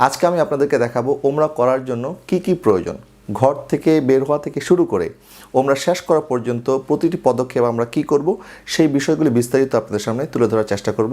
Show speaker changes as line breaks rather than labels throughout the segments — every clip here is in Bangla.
আজকে আমি আপনাদেরকে দেখাবো ওমরা করার জন্য কি কি প্রয়োজন। ঘর থেকে বের হওয়া থেকে শুরু করে ওমরা শেষ করা পর্যন্ত প্রতিটি পদক্ষেপ আমরা কি করব, সেই বিষয়গুলি বিস্তারিত আপনাদের সামনে তুলে ধরার চেষ্টা করব।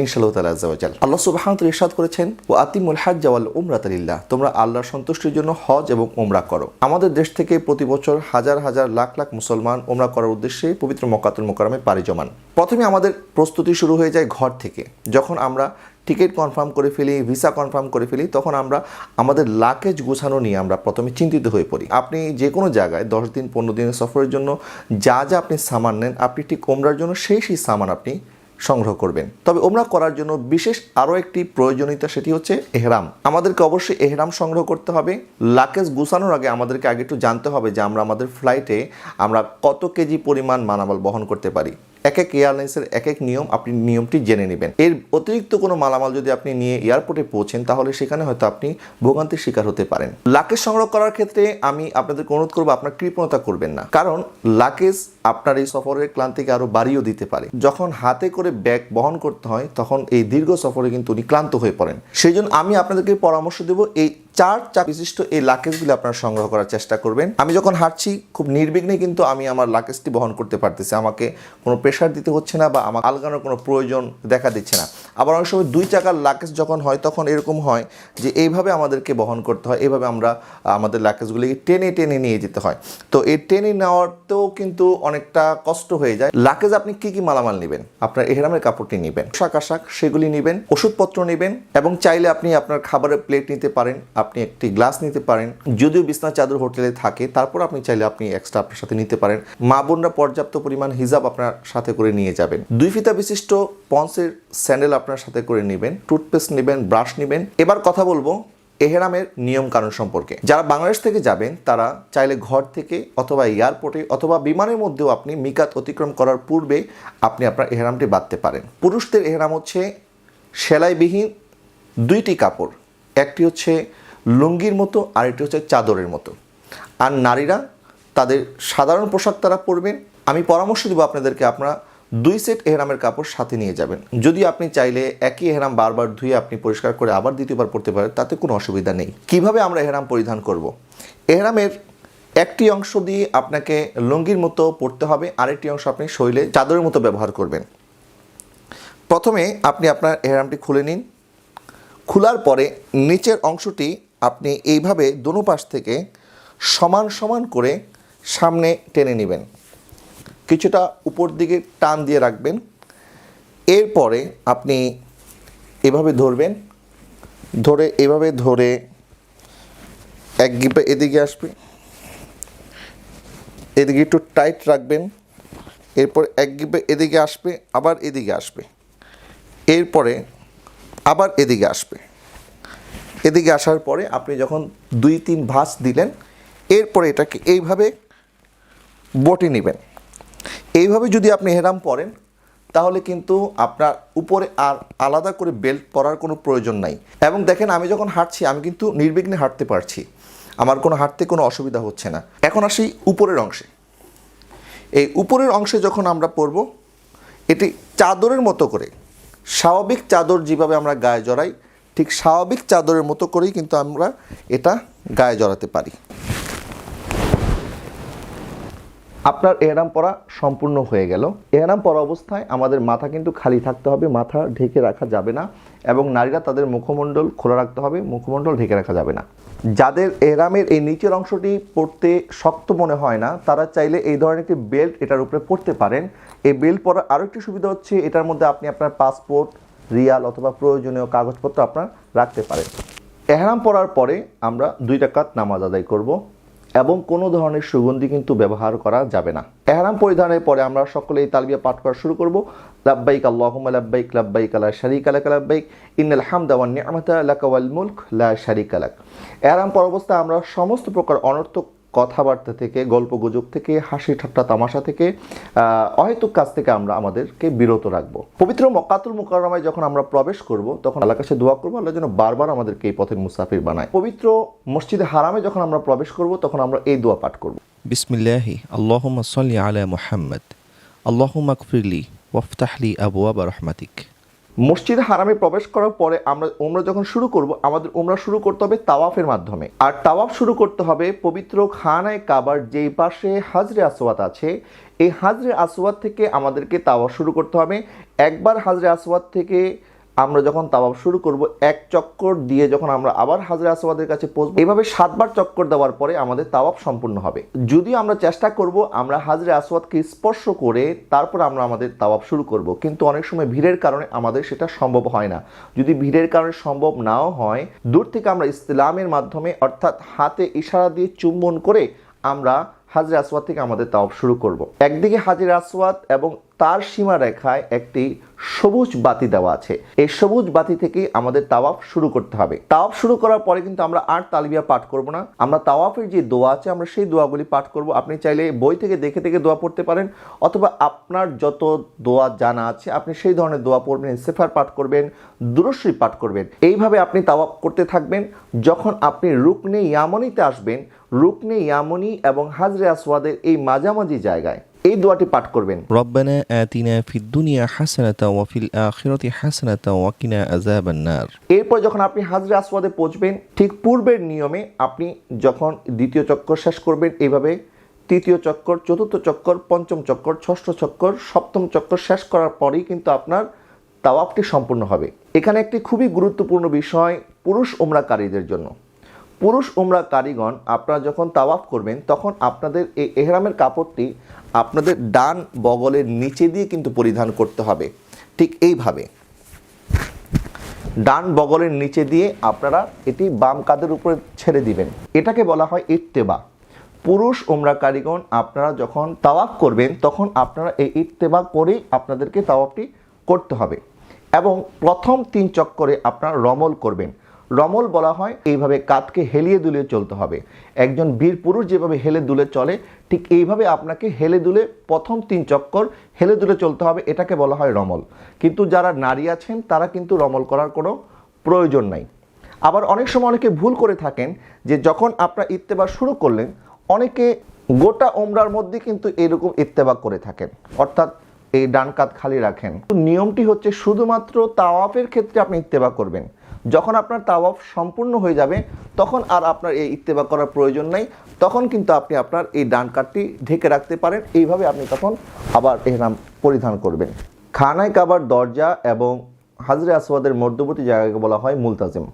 ইনশাআল্লাহ তালা আজ্জাওয়াজাল আল্লাহ সুবাহান্ত ইরশাদ করেছেন ও আতিমুল হাজ জাওয়াল উমরা তালিল্লাহ তোমরা আল্লাহর সন্তুষ্টির জন্য হজ এবং ওমরা করো। আমাদের দেশ থেকে প্রতি বছর হাজার হাজার লাখ লাখ মুসলমান ওমরা করার উদ্দেশ্যে পবিত্র মকাতুল মোকারমে পাড়ি জমান। প্রথমে আমাদের প্রস্তুতি শুরু হয়ে যায় ঘর থেকে। যখন আমরা টিকিট কনফার্ম করে ফেলি, ভিসা কনফার্ম করে ফেলি, তখন আমরা আমাদের লাকেজ গোছানো নিয়ে আমরা প্রথমে চিন্তিত হয়ে পড়ি। আপনি যে কোনো জায়গায় দশ দিন, পনেরো দিনের সফরের জন্য যা যা আপনি সামান নেন, আপনি ঠিক ওমরার জন্য সেই সেই সামান আপনি সংগ্রহ করবেন। তবে ওমরা করার জন্য বিশেষ আরও একটি প্রয়োজনীয়তা সেটি হচ্ছে এহরাম। আমাদেরকে অবশ্যই এহরাম সংগ্রহ করতে হবে। লাকেজ গুছানোর আগে আমাদেরকে আগে একটু জানতে হবে যে আমরা আমাদের ফ্লাইটে আমরা কত কেজি পরিমাণ মানামাল বহন করতে পারি। এক এক এয়ারলাইন্সের এক এক নিয়ম আপনি নিয়মটি জেনে নেবেন। এর অতিরিক্ত কোনো মালামাল যদি আপনি নিয়ে এয়ারপোর্টে পৌঁছেন, তাহলে সেখানে হয়তো আপনি ভোগান্তির শিকার হতে পারেন। লাকেজ সংগ্রহ করার ক্ষেত্রে আমি আপনাদেরকে অনুরোধ করব, আপনার কৃপণতা করবেন না। কারণ লাকেজ আপনার এই সফরের ক্লান্তিকে আরও বাড়িয়েও দিতে পারে। যখন হাতে করে ব্যাগ বহন করতে হয়, তখন এই দীর্ঘ সফরে কিন্তু উনি ক্লান্ত হয়ে পড়েন। সেই জন্য আমি আপনাদেরকে পরামর্শ দেব, এই চার চাপ বিশিষ্ট এই লাকেজগুলি আপনারা সংগ্রহ করার চেষ্টা করবেন। আমি যখন হাঁটছি, খুব নির্বিঘ্নে কিন্তু আমি আমার লাকেজটি বহন করতে পারতেছি। আমাকে কোনো প্রেশার দিতে হচ্ছে না বা আমার আলগানোর কোনো প্রয়োজন দেখা দিচ্ছে না। আবার অনেক সময় দুই চাকার লাকেজ যখন হয়, তখন এরকম হয় যে এইভাবে আমাদেরকে বহন করতে হয়। এইভাবে আমরা আমাদের লাকেজগুলিকে টেনে টেনে নিয়ে যেতে হয়। তো এই টেনে নেওয়াতেও কিন্তু অনেকটা কষ্ট হয়ে যায়। লাকেজ আপনি কি কি মালামাল নেবেন? আপনার এহরামের কাপড়টি নেবেন পোশাক আশাক সেগুলি নেবেন, ওষুধপত্র নেবেন এবং চাইলে আপনি আপনার খাবারের প্লেট নিতে পারেন। আপনি একটি গ্লাস নিতে পারেন। যদিও বিছনা চাদর হোটেলে থাকে, তারপর আপনি চাইলে আপনি এক্সট্রা আপনার সাথে নিতে পারেন। মা বোনরা পর্যাপ্ত পরিমাণ হিজাব আপনার সাথে করে নিয়ে যাবেন। দুই ফিতা বিশিষ্ট পন্সের স্যান্ডেল আপনার সাথে করে নেবেন, টুথপেস্ট নেবেন, ব্রাশ নেবেন। এবার কথা বলব এহেরামের নিয়ম কানুন সম্পর্কে। যারা বাংলাদেশ থেকে যাবেন, তারা চাইলে ঘর থেকে অথবা এয়ারপোর্টে অথবা বিমানের মধ্যেও আপনি মিকাত অতিক্রম করার পূর্বে আপনি আপনার এহেরামটি বাঁধতে পারেন। পুরুষদের এহেরাম হচ্ছে সেলাইবিহীন দুইটি কাপড়। একটি হচ্ছে লুঙ্গির মতো আর একটি হচ্ছে চাদরের মতো। আর নারীরা তাদের সাধারণ পোশাক তারা পরবেন। আমি পরামর্শ দেবো আপনাদেরকে, আপনারা দুই সেট এহরামের কাপড় সাথে নিয়ে যাবেন। যদি আপনি চাইলে একই এহরাম বারবার ধুয়ে আপনি পরিষ্কার করে আবার দ্বিতীয়বার পরতে পারেন, তাতে কোনো অসুবিধা নেই। কীভাবে আমরা এহরাম পরিধান করব। এহরামের একটি অংশ দিয়ে আপনাকে লুঙ্গির মতো পরতে হবে, আরেকটি অংশ আপনি শৈলে চাদরের মতো ব্যবহার করবেন। প্রথমে আপনি আপনার এহরামটি খুলে নিন। খোলার পরে নিচের অংশটি আপনি এইভাবে দোনো পাশ থেকে সমান সমান করে সামনে টেনে নেবেন। কিছুটা উপর দিকে টান দিয়ে রাখবেন। এরপরে আপনি এভাবে ধরবেন। ধরে এভাবে ধরে এক গিপে এদিকে আসবে। এদিকে একটু টাইট রাখবেন। এরপর এক গিপে এদিকে আসবে, আবার এদিকে আসবে। এরপরে আবার এদিকে আসবে। এদিকে আসার পরে আপনি যখন দুই তিন ভাঁজ দিলেন, এরপরে এটাকে এইভাবে বটে নেবেন। এইভাবে যদি আপনি হেরাম পরেন, তাহলে কিন্তু আপনার উপরে আর আলাদা করে বেল্ট পরার কোনো প্রয়োজন নাই। এবং দেখেন, আমি যখন হাঁটছি, আমি কিন্তু নির্বিঘ্নে হাঁটতে পারছি। আমার কোনো হাঁটতে কোনো অসুবিধা হচ্ছে না। এখন আসি উপরের অংশে। এই উপরের অংশে যখন আমরা পরব, এটি চাদরের মতো করে, স্বাভাবিক চাদর যেভাবে আমরা গায়ে জড়াই ঠিক স্বাভাবিক চাদরের মতো করেই কিন্তু আমরা এটা গায়ে জড়াতে পারি। আপনার এহরাম পরা সম্পূর্ণ হয়ে গেল। এহরাম পরা অবস্থায় আমাদের মাথা কিন্তু খালি থাকতে হবে, মাথা ঢেকে রাখা যাবে না এবং নারীরা তাদের মুখমণ্ডল খোলা রাখতে হবে, মুখমণ্ডল ঢেকে রাখা যাবে না। যাদের এহরামের এই নিচের অংশটি পড়তে শক্ত মনে হয় না, তারা চাইলে এই ধরনের একটি বেল্ট এটার উপরে পড়তে পারেন। এই বেল্ট পরার আরও একটি সুবিধা হচ্ছে এটার মধ্যে আপনি আপনার পাসপোর্ট রিয়াল অথবা প্রয়োজনীয় কাগজপত্র আপনার রাখতে পারেন এহরাম পরার পরে আমরা দুই টাকাত নামাজ আদায় করব এবং কোনো ধরনের সুগন্ধি কিন্তু ব্যবহার করা যাবে না। এহরাম পরিধানের পরে আমরা সকলে এই তালবিয়া পাঠ করা শুরু করব, লাব্বাইক আল্লাহুম্মা লাব্বাইক লাব্বাইক লা শারীকা লাক, লাব্বাইক, ইন্নাল হামদা ওয়ান নি'মাতা মুলক, লা শারীকা লাক। এহরাম পর অবস্থায় আমরা সমস্ত প্রকার অনর্থক কথাবার্তা থেকে গল্প গুজব থেকে, হাসি ঠাট্টা তামাশা থেকে অহেতুক কাজ থেকে আমরা আমাদেরকে বিরত রাখব। পবিত্র মকাতুল মুকারমায় যখন আমরা প্রবেশ করব, তখন আল্লাহ কাছে দোয়া করব, আল্লাহ যেন বারবার আমাদেরকে এই পথের মুসাফির বানায়। পবিত্র মসজিদে হারামে যখন আমরা প্রবেশ করব, তখন আমরা এই দোয়া পাঠ করব।
বিসমিল্লাহি আল্লাহ সাল্লি আলা মুহাম্মদ, আল্লাহুম্মা কফিরলি ওয়াফতাহলি আবু আবা রহমাতিক।
মসজিদ হারামে প্রবেশ করার পরে আমরা ওমরা যখন শুরু করব, আমাদের ওমরা শুরু করতে হবে তাওয়াফের মাধ্যমে। আর তাওয়াফ শুরু করতে হবে পবিত্র খানায় কাবার যেই পাশে হাজরে আসওয়াত আছে। এই হাজরে আসওয়াত থেকে আমাদেরকে তাওয়াফ শুরু করতে হবে। একবার হাজরে আসওয়াত থেকে আমরা যখন তাবাব শুরু করব, এক চক্কর দিয়ে যখন আমরা আবার হাজরে আসওয়াদের কাছে পৌঁছবো, এইভাবে সাতবার চক্কর দেওয়ার পরে আমাদের তাওয়াফ সম্পূর্ণ হবে। যদিও আমরা চেষ্টা করব আমরা হাজরে আসওয়াদকে স্পর্শ করে তারপর আমরা আমাদের তাবাব শুরু করব, কিন্তু অনেক সময় ভিড়ের কারণে আমাদের সেটা সম্ভব হয় না। যদি ভিড়ের কারণে সম্ভব নাও হয়, দূর থেকে আমরা ইসলামের মাধ্যমে অর্থাৎ হাতে ইশারা দিয়ে চুম্বন করে আমরা হাজরে আসওয়াদ থেকে আমাদের তাওয়াফ শুরু করব। একদিকে হাজির আসওয়াদ এবং তার সীমা রেখায় একটি সবুজ বাতি দেওয়া আছে। এই সবুজ বাতি থেকেই আমাদের তাওয়াফ শুরু করতে হবে। তাওয়াফ শুরু করার পরে কিন্তু আমরা আর তালবিয়া পাঠ করব না। আমরা তাওয়াফের যে দোয়া আছে, আমরা সেই দোয়াগুলি পাঠ করব। আপনি চাইলে বই থেকে দেখে দেখে দোয়া পড়তে পারেন, অথবা আপনার যত দোয়া জানা আছে, আপনি সেই ধরনের দোয়া পড়বেন, সেফার পাঠ করবেন, দুরশ্রী পাঠ করবেন। এইভাবে আপনি তাওয়াফ করতে থাকবেন। যখন আপনি রুকনে ইয়ামনিতে আসবেন, রুকনে ইয়ামনি এবং হাজরে আসওয়াদের এই মাঝামাঝি জায়গায় এই দোয়াটি পাঠ করবেন।
রব্বানা আতিনা ফিদ দুনিয়া হাসানাতা ওয়া ফিল আখিরাতি হাসানাতা ওয়া কিনা
এরপর যখন আপনি হাজরে আসওয়াদে পৌঁছবেন ঠিক পূর্বের নিয়মে আপনি যখন দ্বিতীয় চক্কর শেষ করবেন এইভাবে তৃতীয় চক্কর চতুর্থ চক্কর পঞ্চম চক্কর ষষ্ঠ চক্কর সপ্তম চক্কর শেষ করার পরেই কিন্তু আপনার তাওয়াফটি সম্পূর্ণ হবে। এখানে একটি খুবই গুরুত্বপূর্ণ বিষয় পুরুষ ওমরাকারীদের জন্য। পুরুষ উমরা কারিগণ আপনারা যখন তাওয়াফ করবেন, তখন আপনাদের এই এহরামের কাপড়টি আপনাদের ডান বগলের নিচে দিয়ে কিন্তু পরিধান করতে হবে। ঠিক এইভাবে। ডান বগলের নিচে দিয়ে আপনারা এটি বাম কাদের উপরে ছেড়ে দিবেন। এটাকে বলা হয় ইত্তেবা। পুরুষ ওমরা কারিগণ আপনারা যখন তাওয়াফ করবেন, তখন আপনারা এই ইত্তেবা করেই আপনাদেরকে তাওয়াফটি করতে হবে। এবং প্রথম তিন চক্করে আপনারা রমল করবেন। রমল বলা হয়, এইভাবে কাঁধকে হেলিয়ে দুলিয়ে চলতে হবে। একজন বীর পুরুষ যেভাবে হেলে দুলে চলে, ঠিক এইভাবে আপনাকে হেলে দুলে, প্রথম তিন চক্কর হেলে দুলে চলতে হবে, এটাকে বলা হয় রমল। কিন্তু যারা নারী আছেন, তারা কিন্তু রমল করার কোনো প্রয়োজন নাই। আবার অনেক সময় অনেকে ভুল করে থাকেন যে যখন আপনার ইত্তেবা শুরু করলেন, অনেকে গোটা ওমরার মধ্যে কিন্তু এরকম ইত্তেবা করে থাকেন। অর্থাৎ এই ডান কাত খালি রাখেন। নিয়মটি হচ্ছে শুধুমাত্র তাওয়াফের ক্ষেত্রে আপনি ইত্তেবা করবেন। যখন আপনার তাওয়াফ সম্পূর্ণ হয়ে যাবে, তখন আর আপনার এই ইত্তেবা করার প্রয়োজন নেই। তখন কিন্তু আপনি আপনার এই ডান কাঠটি ঢেকে রাখতে পারেন। এইভাবে আপনি তখন আবার এহরাম পরিধান করবেন। খানায় কাবার দরজা এবং হাজরে আসওয়াদের মধ্যবর্তী জায়গাকে বলা হয় মুলতাজিম।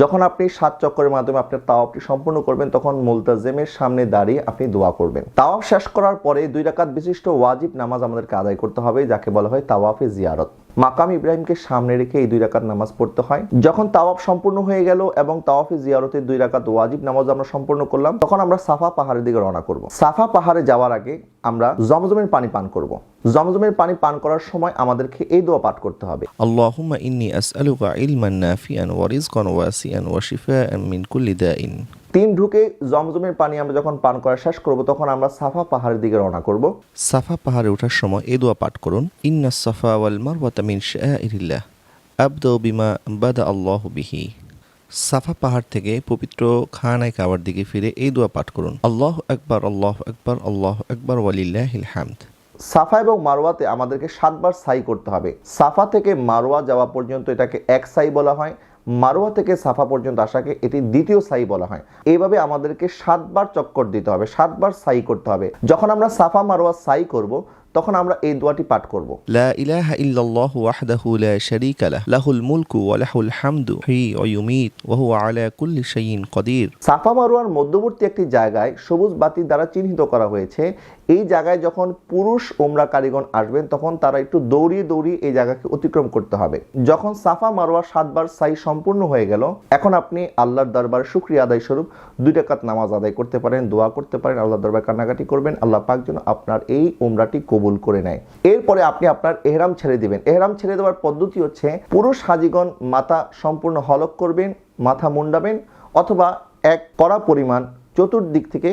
যখন আপনি সাত চক্করের মাধ্যমে আপনার তাওয়াফটি সম্পূর্ণ করবেন, তখন মুলতাজিমের সামনে দাঁড়িয়ে আপনি দোয়া করবেন। তাওয়াফ শেষ করার পরে দুই রাকাত বিশিষ্ট ওয়াজিব নামাজ আমাদেরকে আদায় করতে হবে, যাকে বলা হয় তাওয়াফে জিয়ারত। মাকাম ইব্রাহিমকে সামনে রেখে এই দুই রাকাত নামাজ পড়তে হয়। যখন তাওয়াফ সম্পূর্ণ হয়ে গেল এবং তাওয়াফে জিয়ারতের দুই রাকাত ওয়াজিব নামাজ আমরা সম্পূর্ণ করলাম, তখন আমরা সাফা পাহাড়ের দিকে রওনা করব। সাফা পাহাড়ে যাওয়ার আগে আমরা জমজমের পানি পান করব। জমজমের পানি পান করার সময় আমাদেরকে এই দোয়া পাঠ করতে হবে।
আল্লাহুম্মা ইন্নী আসআলুকা ইলমান নাফিআন ওয়া ওয়া মিন কুল্লি দাইন।
তিন ঢুকে জমজমের পানি আমরা যখন পান করা শেষ করব তখন আমরা সাফা পাহাড়ের দিকে রওনা করব।
সাফা পাহাড়ে ওঠার সময় এ দোয়া পাঠ করুন ইন্না সাফা ওয়াল মারওয়াতা মিন শাআইরিল্লাহ আবদা বিমা বাদা আল্লাহ বিহি। সাফা পাহাড় থেকে পবিত্র খানায় কাবার দিকে ফিরে এই দোয়া পাঠ করুন আল্লাহ আকবার আল্লাহ আকবার আল্লাহ আকবার ওয়ালিল্লাহিল হামদ।
সাফা এবং মারোয়াতে আমাদেরকে সাতবার সাই করতে হবে। সাফা থেকে মারোয়া যাওয়া পর্যন্ত এটাকে এক সাই বলা হয়। মারোয়া থেকে সাফা পর্যন্ত আসাকে এটি দ্বিতীয় সাই বলা হয়। এইভাবে আমাদেরকে সাতবার চক্কর দিতে হবে, সাতবার সাই করতে হবে। যখন আমরা সাফা মারোয়া সাই করব তখন আমরা এই দোয়াটি পাঠ করব।
লা ইলাহা ইল্লাল্লাহু ওয়াহদাহু লা শারীকা লাহ লাহুল মুলকু ওয়া লাহুল হামদু হি ওয়া ইউমিত ওয়া হুয়া আলা কুল্লি শাইইন কাদির।
সাফা মারওয়ার মধ্যবর্তী একটি জায়গায় সবুজ বাতি দ্বারা চিহ্নিত করা হয়েছে। এই জায়গায় যখন পুরুষ ওমরা কারিগণ আসবেন তখন তারা একটু দৌড়িয়ে দৌড়িয়ে এই জায়গাকে অতিক্রম করতে হবে। যখন সাফা মারোয়া সাতবার সাই সম্পূর্ণ হয়ে গেল এখন আপনি আল্লাহর দরবার শুক্রিয়া আদায় স্বরূপ দুই টাকাত নামাজ আদায় করতে পারেন দোয়া করতে পারেন আল্লাহ দরবার কান্নাকাটি করবেন। আল্লাহ পাক যেন আপনার এই ওমরাটি কবুল করে নেয়। এরপরে আপনি আপনার এহরাম ছেড়ে দিবেন। এহরাম ছেড়ে দেওয়ার পদ্ধতি হচ্ছে পুরুষ হাজিগণ মাথা সম্পূর্ণ হলক করবেন, মাথা মুন্ডাবেন অথবা এক কড়া পরিমাণ চতুর্দিক থেকে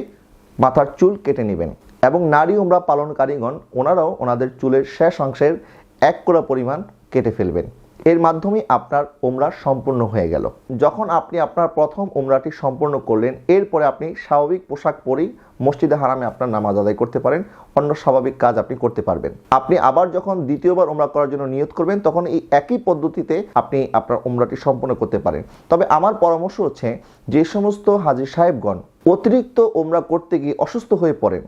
মাথার চুল কেটে নেবেন এবং নারী উমরা পালনকারীগণ ওনারাও ওনাদের চুলের শেষ অংশের এক কোড়া পরিমাণ কেটে ফেলবেন। এর মাধ্যমে আপনার ওমরা সম্পূর্ণ হয়ে গেল। যখন আপনি আপনার প্রথম ওমরাটি সম্পূর্ণ করলেন, এরপরে আপনি স্বাভাবিক পোশাক পরেই মসজিদে হারামে আপনার নামাজ আদায় করতে পারেন, অন্য স্বাভাবিক কাজ আপনি করতে পারবেন। আপনি আবার যখন দ্বিতীয়বার ওমরা করার জন্য নিয়ত করবেন, তখন এই একই পদ্ধতিতে আপনি আপনার ওমরাটি সম্পন্ন করতে পারেন। তবে আমার পরামর্শ হচ্ছে, যে সমস্ত হাজির সাহেবগণ অতিরিক্ত ওমরা করতে গিয়ে অসুস্থ হয়ে পড়েন,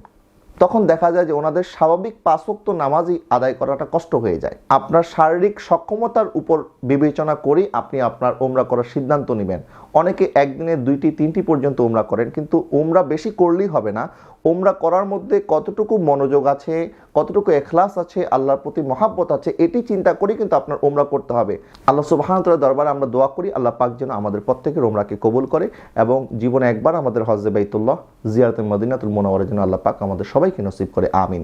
তখন দেখা যায় যে ওনাদের স্বাভাবিক পাঁচক্ত নামাজই আদায় করাটা কষ্ট হয়ে যায়। আপনার শারীরিক সক্ষমতার উপর বিবেচনা করেই আপনি আপনার ওমরা করার সিদ্ধান্ত নেবেন। অনেকে একদিনে দুইটি, তিনটি পর্যন্ত ওমরা করেন, কিন্তু ওমরা বেশি করলেই হবে না। ওমরা করার মধ্যে কতটুকু মনোযোগ আছে, কতটুকু এখলাস আছে, আল্লাহর প্রতি মহাব্বত আছে, এটি চিন্তা করেই কিন্তু আপনার ওমরা করতে হবে। আল্লাহ সুবাহানতার দরবারে আমরা দোয়া করি, আল্লাহ পাক যেন আমাদের প্রত্যেকের ওমরাকে কবুল করে এবং জীবনে একবার আমাদের হজে বাইতুল্লাহ জিয়ারত মদিনাতুল মোনাওয়ারের জন্য আল্লাহ পাক আমাদের সবাইকে নসিব করে, আমিন।